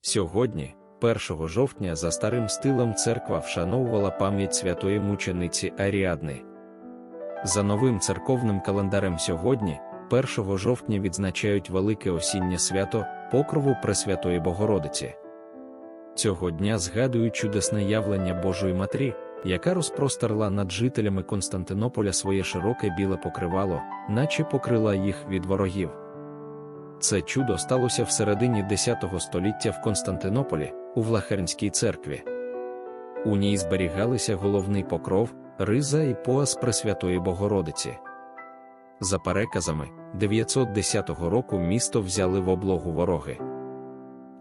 Сьогодні, 1 жовтня, за старим стилем церква вшановувала пам'ять святої мучениці Аріадни. За новим церковним календарем сьогодні, 1 жовтня відзначають велике осіннє свято Покрову Пресвятої Богородиці. Цього дня згадують чудесне явлення Божої Матері, яка розпростерла над жителями Константинополя своє широке біле покривало, наче покрила їх від ворогів. Це чудо сталося в середині X століття в Константинополі, у Влахернській церкві. У ній зберігалися головний покров, риза і пояс Пресвятої Богородиці. За переказами, 910 року місто взяли в облогу вороги.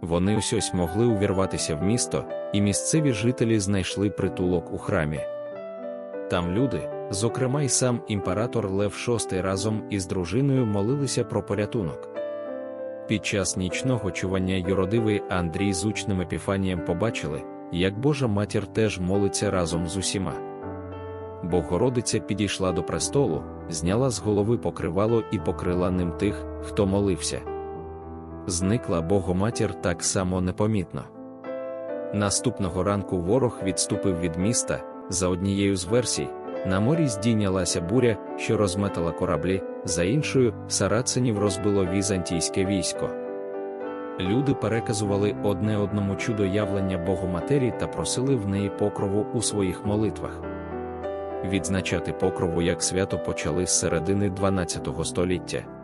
Вони ось ось могли увірватися в місто, і місцеві жителі знайшли притулок у храмі. Там люди, зокрема й сам імператор Лев VI разом із дружиною молилися про порятунок. Під час нічного чування юродивий Андрій з учнем Епіфанієм побачили, як Божа матір теж молиться разом з усіма. Богородиця підійшла до престолу, зняла з голови покривало і покрила ним тих, хто молився. Зникла Богоматір так само непомітно. Наступного ранку ворог відступив від міста, за однією з версій, на морі здійнялася буря, що розметала кораблі, за іншою, сарацинів розбило візантійське військо. Люди переказували одне одному чудо явлення Богоматері та просили в неї покрову у своїх молитвах. Відзначати покрову як свято почали з середини 12 століття.